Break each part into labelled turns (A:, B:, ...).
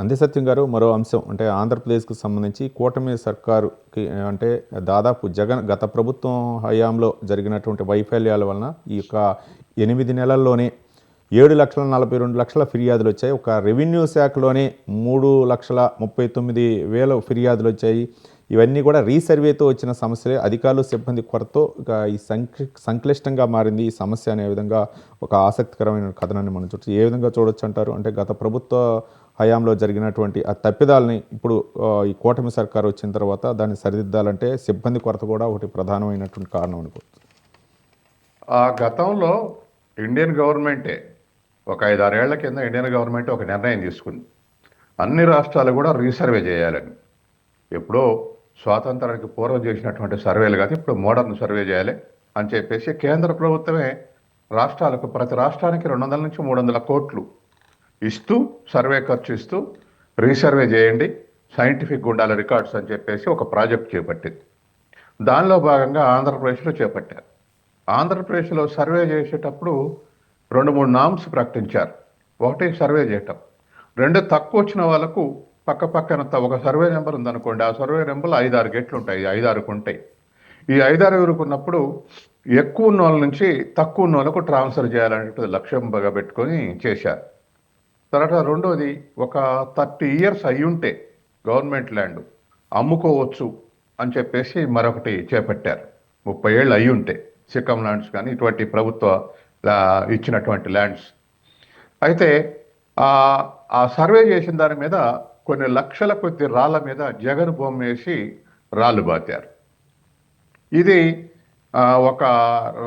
A: అందే సత్యం గారు మరో అంశం అంటే ఆంధ్రప్రదేశ్కు సంబంధించి కూటమి సర్కారుకి అంటే దాదాపు జగన్ గత ప్రభుత్వం హయాంలో జరిగినటువంటి వైఫల్యాల వలన ఈ యొక్క ఎనిమిది నెలల్లోనే ఏడు లక్షల నలభై రెండు లక్షల ఫిర్యాదులు వచ్చాయి. ఒక రెవెన్యూ శాఖలోనే మూడు లక్షల ముప్పై తొమ్మిది వేల ఫిర్యాదులు వచ్చాయి. ఇవన్నీ కూడా రీసర్వేతో వచ్చిన సమస్యలే. అధికారులు సిబ్బంది కొరతో ఇక ఈ సంక్లి సంక్లిష్టంగా మారింది ఈ సమస్య అనే విధంగా ఒక ఆసక్తికరమైన కథనాన్ని మనం చూడొచ్చు. ఏ విధంగా చూడొచ్చు అంటారు? అంటే గత ప్రభుత్వ హయాంలో జరిగినటువంటి ఆ తప్పిదాలని ఇప్పుడు ఈ కూటమి సర్కారు వచ్చిన తర్వాత దాన్ని సరిదిద్దాలంటే సిబ్బంది కొరత కూడా ఒకటి ప్రధానమైనటువంటి కారణం అనుకోవచ్చు
B: ఆ గతంలో ఇండియన్ గవర్నమెంటే ఒక ఐదారేళ్ళ కింద ఇండియన్ గవర్నమెంట్ ఒక నిర్ణయం తీసుకుంది. అన్ని రాష్ట్రాలు కూడా రీసర్వే చేయాలని. ఎప్పుడో స్వాతంత్రానికి పూర్వం చేసినటువంటి సర్వేలు కాదు ఇప్పుడు మోడర్న్ సర్వే చేయాలి అని చెప్పేసి కేంద్ర ప్రభుత్వమే రాష్ట్రాలకు ప్రతి రాష్ట్రానికి రెండు వందల నుంచి మూడు వందల కోట్లు ఇస్తూ సర్వే ఖర్చు ఇస్తూ రీసర్వే చేయండి. సైంటిఫిక్ ఉండాలి రికార్డ్స్ అని చెప్పేసి ఒక ప్రాజెక్ట్ చేపట్టింది. దానిలో భాగంగా ఆంధ్రప్రదేశ్లో చేపట్టారు. ఆంధ్రప్రదేశ్లో సర్వే చేసేటప్పుడు రెండు మూడు నామ్స్ ప్రకటించారు. ఒకటి సర్వే చేయటం. రెండు తక్కువ వచ్చిన వాళ్ళకు పక్క పక్కన ఒక సర్వే నెంబర్ ఉందనుకోండి. ఆ సర్వే నెంబర్లు ఐదారు గేట్లు ఉంటాయి. ఐదారుకు ఉంటాయి. ఈ ఐదారుగురికి ఉన్నప్పుడు ఎక్కువ ఉన్న వాళ్ళ నుంచి తక్కువ ఉన్న వాళ్ళకు ట్రాన్స్ఫర్ చేయాలనేటువంటి లక్ష్యంగా పెట్టుకొని చేశారు. తర్వాత రెండోది ఒక థర్టీ ఇయర్స్ అయ్యుంటే గవర్నమెంట్ ల్యాండ్ అమ్ముకోవచ్చు అని చెప్పేసి మరొకటి చేపట్టారు. ముప్పై ఏళ్ళు అయ్యుంటే సిక్కం ల్యాండ్స్ కానీ ఇటువంటి ప్రభుత్వ ఇచ్చినటువంటి ల్యాండ్స్. అయితే ఆ సర్వే చేసిన దాని మీద కొన్ని లక్షల కొద్ది రాళ్ళ మీద జగన్ బొమ్మ వేసి రాళ్ళు బాతారు ఇది ఒక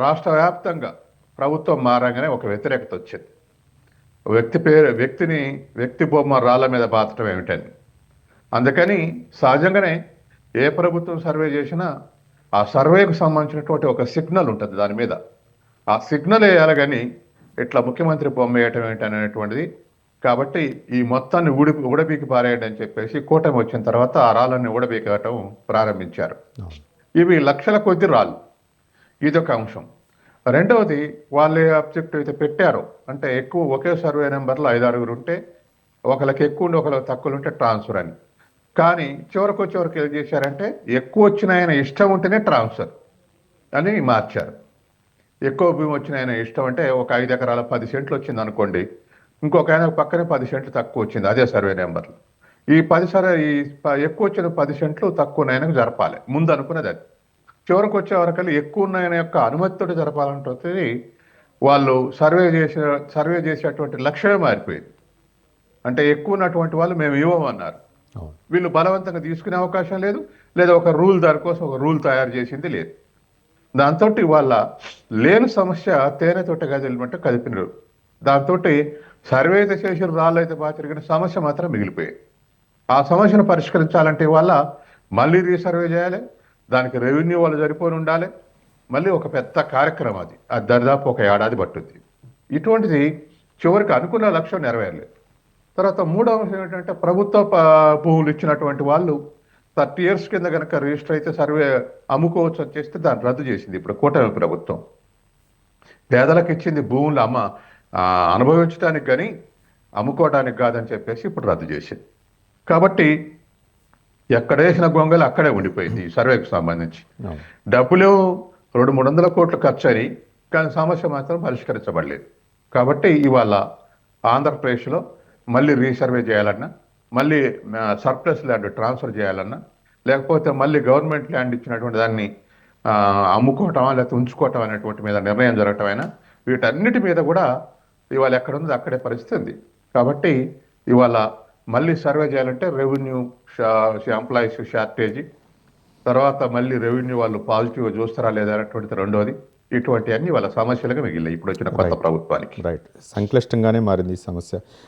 B: రాష్ట్ర వ్యాప్తంగా ప్రభుత్వం మారంగానే ఒక వ్యతిరేకత వచ్చింది. వ్యక్తి పేరు వ్యక్తిని వ్యక్తి బొమ్మ రాళ్ళ మీద బాతటం ఏమిటని. అందుకని సహజంగానే ఏ ప్రభుత్వం సర్వే చేసినా ఆ సర్వేకు సంబంధించినటువంటి ఒక సిగ్నల్ ఉంటుంది దాని మీద. ఆ సిగ్నల్ వేయాలి కానీ ఇట్లా ముఖ్యమంత్రి బొమ్మ వేయటం ఏంటి అనేటువంటిది. కాబట్టి ఈ మొత్తాన్ని ఊడి ఊడబీకి పారేయండి అని చెప్పేసి కూటమి వచ్చిన తర్వాత ఆ రాళ్ళని ఊడబీకటం ప్రారంభించారు. ఇవి లక్షల కొద్ది రాళ్ళు. ఇదొక అంశం. రెండవది వాళ్ళు ఏ ఆబ్జెక్టివ్ అయితే పెట్టారో. అంటే ఎక్కువ ఒకే సర్వే నెంబర్లో ఐదారుగురు ఉంటే ఒకరికి ఎక్కువ ఉండి ఒకరికి తక్కువ ఉంటే ట్రాన్స్ఫర్ అని. కానీ చివరికి వచ్చేవరకు ఏం చేశారంటే ఎక్కువ వచ్చిన ఆయన ఇష్టం ఉంటేనే ట్రాన్స్ఫర్ అని మార్చారు. ఎక్కువ భూమి వచ్చిన ఆయన ఇష్టం అంటే ఒక ఐదు ఎకరాల పది సెంట్లు వచ్చింది అనుకోండి ఇంకొక ఆయన పక్కనే పది సెంట్లు తక్కువ వచ్చింది అదే సర్వే నెంబర్ ఈ పది సరే ఈ ఎక్కువ వచ్చిన పది సెంట్లు తక్కువ ఆయనకు జరపాలి. ముందు అనుకున్నది అది. చివరికి వచ్చే వరకు ఎక్కువ ఉన్న ఆయన యొక్క అనుమతితో జరపాలంటుంది వాళ్ళు సర్వే చేసిన సర్వే చేసేటువంటి లక్ష్యమే మారిపోయింది. అంటే ఎక్కువ ఉన్నటువంటి వాళ్ళు మేము ఇవ్వమన్నారు. వీళ్ళు బలవంతంగా తీసుకునే అవకాశం లేదు లేదా ఒక రూల్ దానికోసం ఒక రూల్ తయారు చేసింది లేదు. దాంతో వాళ్ళ లేని సమస్య తేనెతోట కదిలిమంటే కదిపినారు దాంతో సర్వే అయితే చేసిన రాళ్ళు అయితే బాగా తిరిగిన సమస్య మాత్రం మిగిలిపోయాయి ఆ సమస్యను పరిష్కరించాలంటే వాళ్ళ మళ్ళీ రీసర్వే చేయాలి దానికి రెవెన్యూ వాళ్ళు సరిపోని ఉండాలి. మళ్ళీ ఒక పెద్ద కార్యక్రమం అది. అది దరిదాపు ఒక ఏడాది పట్టుద్ది. ఇటువంటిది చివరికి అనుకున్న లక్ష్యం నెరవేరలేదు. తర్వాత మూడవ అంశం ఏంటంటే ప్రభుత్వ భూములు ఇచ్చినటువంటి వాళ్ళు థర్టీ ఇయర్స్ కింద కనుక రిజిస్టర్ అయితే సర్వే అమ్ముకోవచ్చు అని చేస్తే దాన్ని రద్దు చేసింది ఇప్పుడు కూటమి ప్రభుత్వం. పేదలకు ఇచ్చింది భూములు అమ్మ అనుభవించడానికి కానీ అమ్ముకోవడానికి కాదని చెప్పేసి ఇప్పుడు రద్దు చేసింది. కాబట్టి ఎక్కడ వేసిన గొంగలు అక్కడే ఉండిపోయింది ఈ సర్వేకు సంబంధించి. డబ్బులు రెండు మూడు వందల కోట్లు ఖర్చు అని కానీ సమస్య మాత్రం పరిష్కరించబడలేదు. కాబట్టి ఇవాళ ఆంధ్రప్రదేశ్లో మళ్ళీ రీసర్వే చేయాలన్నా మళ్ళీ సర్ప్లస్ ల్యాండ్ ట్రాన్స్ఫర్ చేయాలన్నా లేకపోతే మళ్ళీ గవర్నమెంట్ ల్యాండ్ ఇచ్చినటువంటి దాన్ని ఆ, అమ్ముకోవటమా లేకపోతే ఉంచుకోవటం అనేటువంటి మీద నిర్ణయం జరగటమైనా వీటన్నిటి మీద కూడా ఇవాళ ఎక్కడ ఉంది అక్కడే పరిస్థితి ఉంది. కాబట్టి ఇవాళ మళ్ళీ సర్వే చేయాలంటే రెవెన్యూ ఎంప్లాయీస్ షార్టేజీ తర్వాత మళ్ళీ రెవెన్యూ వాళ్ళు పాజిటివ్గా చూస్తారా లేదా అనేటువంటిది రెండోది. ఇటువంటి అన్ని వాళ్ళ సమస్యలుగా మిగిలినాయి. ఇప్పుడు వచ్చిన కొత్త ప్రభుత్వానికి.
A: రైట్ సంక్లిష్టంగానే మారింది ఈ సమస్య.